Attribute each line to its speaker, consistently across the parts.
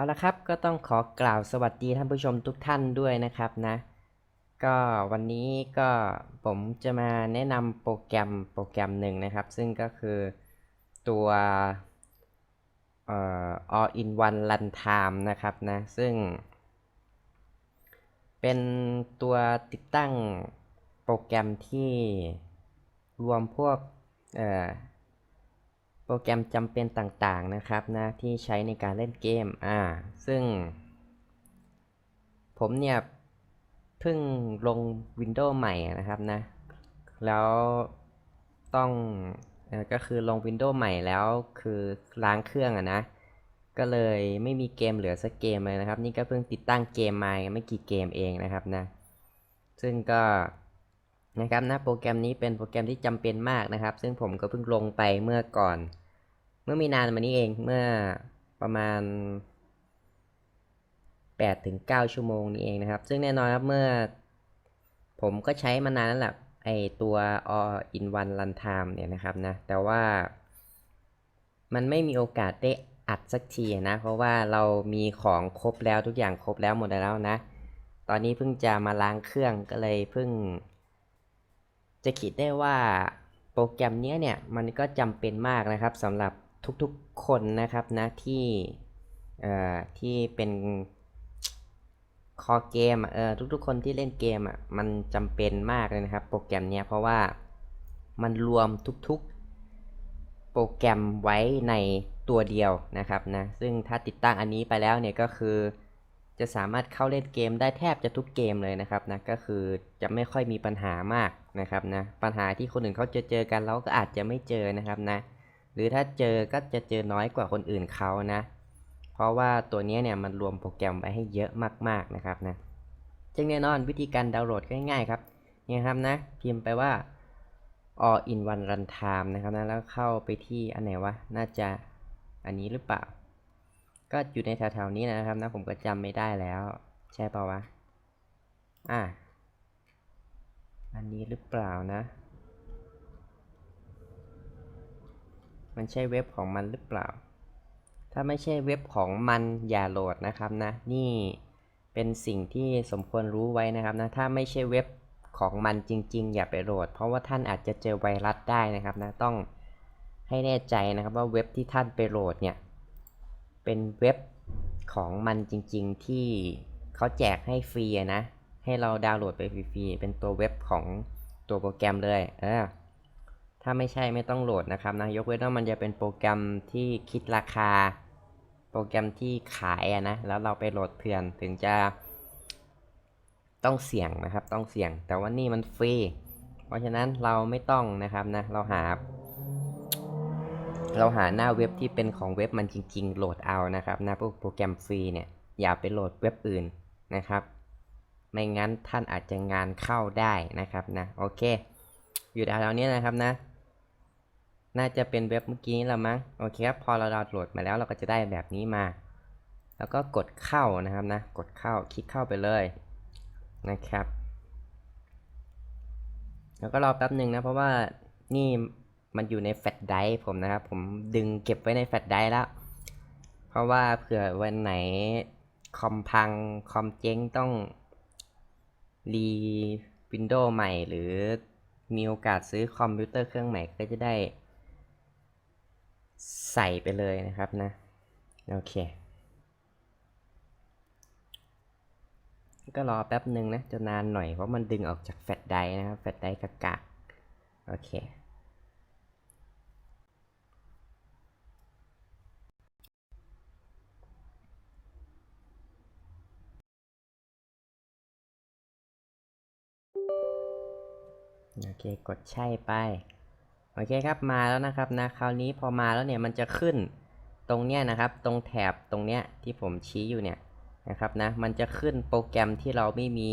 Speaker 1: เอาละครับก็ต้องขอกล่าวสวัสดีท่านผู้ชมทุกท่านด้วยนะครับนะ ก็วันนี้ก็ผมจะมาแนะนำโปรแกรมโปรแกรมหนึ่งนะครับ ซึ่งก็คือตัวเอ่อ all in one runtime นะครับนะ ซึ่ง เป็นตัวติดตั้งโปรแกรมที่รวมพวกเอ่อ โปรแกรมจำเป็นต่างๆนะครับนะที่ใช้ในการเล่นเกมอ่าซึ่ง ผมเนี่ยเพิ่งลง Windows ใหม่นะครับนะ แล้วต้องอก็คือลง Windows ใหม่แล้วคือล้างเครื่องอะนะ ก็เลยไม่มีเกมเหลือสักเกมเลยนะครับ นี่ก็เพิ่งติดตั้งเกมมาไม่กี่เกมเองนะครับนะ ซึ่งก็ นะครับนะโปรแกรมนี้เป็นโปรแกรมที่จำเป็นมากนะครับ ซึ่งผมก็เพิ่งลงไปเมื่อก่อน เมื่อไม่นานมานี้เองเมื่อประมาณ8ถึง9ชั่วโมงนี้เองนะครับ ซึ่งแน่นอนครับเมื่อ ผมก็ใช้มานานแล้วแหละไอตัว all in one runtime เนี่ยนะครับนะ แต่ว่ามันไม่มีโอกาสได้อัดสักทีนะ เพราะว่าเรามีของครบแล้วทุกอย่างครบแล้วหมดแล้วนะ ตอนนี้เพิ่งจะมาล้างเครื่องก็เลยเพิ่ง จะคิดได้ว่าโปรแกรมเนี้ยเนี่ยมันก็จำเป็นมากนะครับสำหรับทุกๆคนนะครับนะที่เอ่อที่เป็นคอเกมเออทุกๆคนที่เล่นเกมอะมันจำเป็นมากเลยนะครับ โปรแกรมเนี้ยเพราะว่ามันรวมทุกๆ โปรแกรมไว้ในตัวเดียวนะครับนะซึ่งถ้าติดตั้งอันนี้ไปแล้วเนี่ยก็คือ จะสามารถเข้าเล่นเกมได้แทบจะทุกเกมเลยนะครับนะก็คือจะไม่ค่อยมีปัญหามากนะครับนะปัญหาที่คนอื่นเขาจะเจอกันเราก็อาจจะไม่เจอนะครับนะหรือถ้าเจอก็จะเจอน้อยกว่าคนอื่นเขานะ เพราะว่าตัวนี้เนี่ยมันรวมโปรแกรมไว้ให้เยอะมากๆนะครับนะซึ่งแน่นอนวิธีการดาวน์โหลดง่ายๆครับนี่ครับนะพิมพ์ไปว่า all in one runtime นะครับนะแล้วเข้าไปที่อันไหนวะน่าจะอันนี้หรือเปล่า ก็อยู่ในแถวๆนี้นะครับนะผมก็จำไม่ได้แล้ว ใช่เปล่าวะ อะ อันนี้หรือเปล่านะ มันใช่เว็บของมันหรือเปล่า ถ้าไม่ใช่เว็บของมันอย่าโหลดนะครับนะ นี่เป็นสิ่งที่สมควรรู้ไว้นะครับนะ ถ้าไม่ใช่เว็บของมันจริง ๆ อย่าไปโหลด เพราะว่าท่านอาจจะเจอไวรัสได้นะครับนะ ต้องให้แน่ใจนะครับว่าเว็บที่ท่านไปโหลดเนี่ย เป็นเว็บของมันจริง ๆ ที่เขาแจกให้ฟรีนะ ให้เราดาวน์โหลดไปฟรีๆ เป็นตัวเว็บของตัวโปรแกรมเลย เออ ถ้าไม่ใช่ไม่ต้องโหลดนะครับนะ ยกเว้นว่ามันจะเป็นโปรแกรมที่คิดราคา โปรแกรมที่ขายอะนะ แล้วเราไปโหลดเพื่อนถึงจะต้องเสี่ยงนะครับ ต้องเสี่ยง แต่ว่านี่มันฟรี เพราะฉะนั้นเราไม่ต้องนะครับนะ เราหา เราหาหน้าเว็บที่เป็นของเว็บมันจริง ๆ โหลดเอานะครับหน้าพวกโปรแกรมฟรีเนี่ยอย่าไปโหลดเว็บอื่นนะครับ ไม่งั้นท่านอาจจะงานเข้าได้นะครับนะโอเค อยู่แถวๆนี้นะครับนะ น่าจะเป็นเว็บเมื่อกี้แล้วมั้งโอเคครับพอเราดาวน์โหลดมาแล้วเราก็จะได้แบบนี้มา แล้วก็กดเข้านะครับนะ กดเข้าคลิกเข้าไปเลยนะครับ แล้วก็รอแป๊บหนึ่งนะเพราะว่านี่ มันอยู่ในแฟลชไดร์ผมนะครับ ผมดึงเก็บไว้ในแฟลชไดร์แล้ว เพราะว่าเผื่อวันไหนคอมพังคอมเจ๊งต้องรีวินโดว์ใหม่ หรือมีโอกาสซื้อคอมพิวเตอร์เครื่องใหม่ก็จะได้ใส่ไปเลยนะครับนะ โอเค ก็รอแป๊บหนึ่งนะ จะนานหน่อยเพราะมันดึงออกจากแฟลชไดร์นะครับแฟลชไดร์กากะ โอเค โอเคกดใช่ไป โอเคครับมาแล้วนะครับนะคราวนี้พอมาแล้วเนี่ยมันจะขึ้นตรงเนี้ยนะครับ ตรงแถบตรงเนี้ยที่ผมชี้อยู่เนี่ยนะครับนะมันจะขึ้นโปรแกรมที่เราไม่มี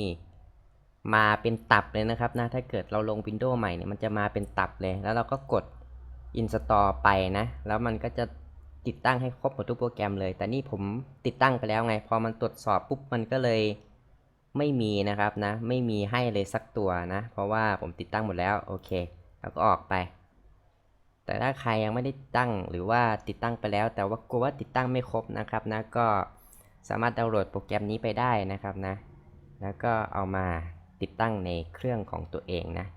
Speaker 1: มาเป็นตับเลยนะครับนะถ้าเกิดเราลง Windows ใหม่เนี่ยมันจะมาเป็นตับเลย แล้วเราก็กด install ไปนะ แล้วมันก็จะติดตั้งให้ครบหมดทุกโปรแกรมเลย แต่นี่ผมติดตั้งไปแล้วไง พอมันตรวจสอบปุ๊บมันก็เลย ไม่มีนะครับนะ ไม่มีให้เลยสักตัวนะ เพราะว่าผมติดตั้งหมดแล้ว โอเค แล้วก็ออกไป แต่ถ้าใครยังไม่ได้ตั้งหรือว่าติดตั้งไปแล้ว แต่ว่ากลัวว่าติดตั้งไม่ครบนะครับนะ ก็สามารถดาวน์โหลดโปรแกรมนี้ไปได้นะครับนะ แล้วก็เอามาติดตั้งในเครื่องของตัวเองนะ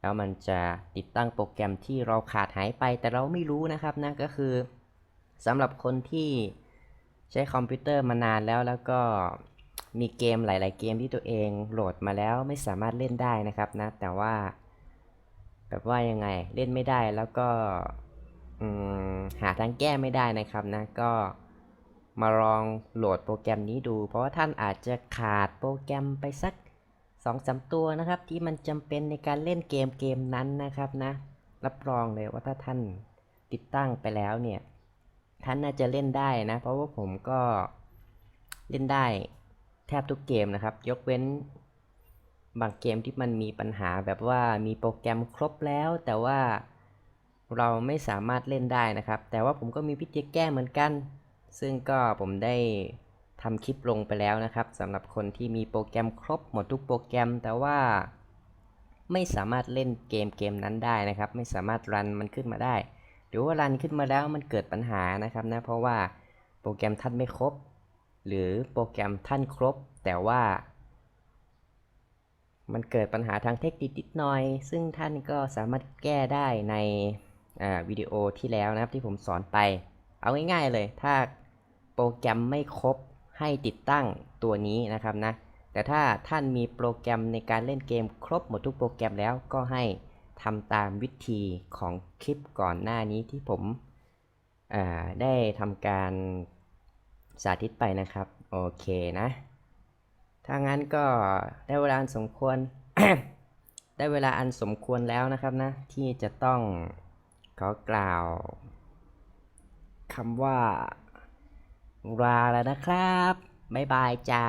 Speaker 1: แล้วมันจะติดตั้งโปรแกรมที่เราขาดหายไป แต่เราไม่รู้นะครับนะ ก็คือสำหรับคนที่ใช้คอมพิวเตอร์มานานแล้วแล้วก็ มีเกมหลาย ๆ เกมที่ตัวเองโหลดมาแล้วไม่สามารถเล่นได้นะครับนะ แต่ว่า แบบว่ายังไงเล่นไม่ได้แล้วก็หาทางแก้ไม่ได้นะครับนะ ก็มาลองโหลดโปรแกรมนี้ดู เพราะว่าท่านอาจจะขาดโปรแกรมไปสักสองสามตัวนะครับ ที่มันจำเป็นในการเล่นเกมเกมนั้นนะครับนะ รับรองเลยว่าถ้าท่านติดตั้งไปแล้วเนี่ย ท่านน่าจะเล่นได้นะ เพราะว่าผมก็เล่นได้ แทบทุกเกมนะครับ ยกเว้นบางเกมที่มันมีปัญหาแบบว่ามีโปรแกรมครบแล้ว แต่ว่าเราไม่สามารถเล่นได้นะครับ แต่ว่าผมก็มีวิธีแก้เหมือนกัน ซึ่งก็ผมได้ทำคลิปลงไปแล้วนะครับสำหรับคนที่มีโปรแกรมครบหมดทุกโปรแกรม แต่ว่าไม่สามารถเล่นเกมเกมนั้นได้นะครับ ไม่สามารถรันมันขึ้นมาได้ หรือว่ารันขึ้นมาแล้วมันเกิดปัญหานะครับนะเพราะว่าโปรแกรมท่านไม่ครบ หรือโปรแกรมท่านครบ แต่ว่า มันเกิดปัญหาทางเทคนิคนิดหน่อย ซึ่งท่านก็สามารถแก้ได้ในวิดีโอที่แล้วนะครับที่ผมสอนไป เอาง่ายๆเลย ถ้าโปรแกรมไม่ครบให้ติดตั้งตัวนี้นะครับนะ แต่ถ้าท่านมีโปรแกรมในการเล่นเกมครบหมดทุกโปรแกรมแล้วก็ให้ทำตามวิธีของคลิปก่อนหน้านี้ที่ผมได้ทำการ สาธิตไปนะครับ โอเคนะ ถ้างั้นก็ได้เวลาอันสมควร ได้เวลาอันสมควรแล้วนะครับนะ ที่จะต้องขอกล่าวคำว่าลาแล้วนะครับ บ๊ายบายจ้า